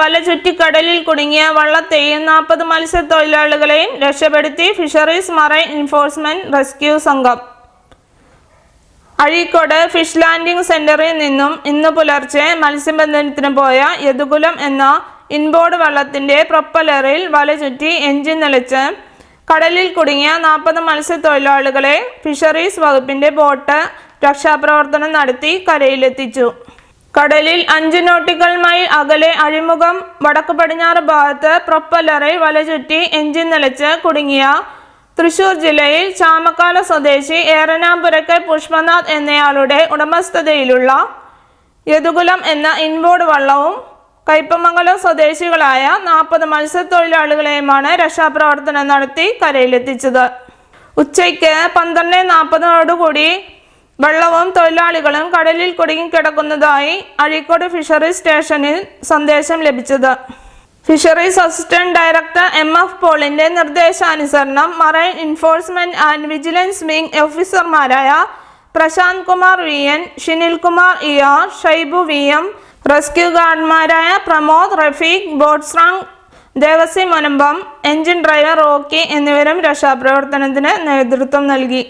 വല ചുറ്റി കടലിൽ കുടുങ്ങിയ വള്ളത്തെയും നാൽപ്പത് മത്സ്യത്തൊഴിലാളികളെയും രക്ഷപ്പെടുത്തി ഫിഷറീസ് മറൈൻ എൻഫോഴ്സ്മെന്റ് റെസ്ക്യൂ സംഘം. അഴീക്കോട് ഫിഷ് ലാൻഡിംഗ് സെന്ററിൽ നിന്നും ഇന്ന് പുലർച്ചെ മത്സ്യബന്ധനത്തിന് പോയ യദുകുലം എന്ന ഇൻബോർഡ് വള്ളത്തിന്റെ പ്രൊപ്പലറിൽ വല ചുറ്റി എഞ്ചിൻ നിലച്ച് കടലിൽ കുടുങ്ങിയ നാൽപ്പത് മത്സ്യത്തൊഴിലാളികളെ ഫിഷറീസ് വകുപ്പിന്റെ ബോട്ട് രക്ഷാപ്രവർത്തനം നടത്തി കരയിലെത്തിച്ചു. കടലിൽ അഞ്ച് നോട്ടിക്കൽ മൈൽ അകലെ അഴിമുഖം വടക്ക് പടിഞ്ഞാറ് ഭാഗത്ത് പ്രൊപ്പലറിൽ വലചുറ്റി എഞ്ചിൻ നിലച്ച് കുടുങ്ങിയ തൃശൂർ ജില്ലയിൽ ചാമക്കാല സ്വദേശി ഏറനാമ്പുരക്കൽ പുഷ്പനാഥ് എന്നയാളുടെ ഉടമസ്ഥതയിലുള്ള യദുകുലം എന്ന ഇൻബോർഡ് വള്ളവും കയ്പമംഗലം സ്വദേശികളായ നാൽപ്പത് മത്സ്യത്തൊഴിലാളികളെയുമാണ് രക്ഷാപ്രവർത്തനം നടത്തി കരയിലെത്തിച്ചത്. ഉച്ചയ്ക്ക് പന്ത്രണ്ട് നാൽപ്പതിനോടുകൂടി വെള്ളവും തൊഴിലാളികളും കടലിൽ കുടുങ്ങിക്കിടക്കുന്നതായി അഴീക്കോട് ഫിഷറീസ് സ്റ്റേഷനിൽ സന്ദേശം ലഭിച്ചത്. Fisheries assistant director M F പോളിന്റെ നിർദ്ദേശാനുസരണം marine enforcement and vigilance wing ഓഫീസർമാരായ Prashanth Kumar V N Shinil Kumar E R Shaibu V M rescue ഗാർഡ്മാരായ Pramod Rafeeq ബോട്ട്സ്രാങ് Devasi Munambam engine driver Rocky എന്നിവരും രക്ഷാപ്രവർത്തനത്തിന് നേതൃത്വം നൽകി.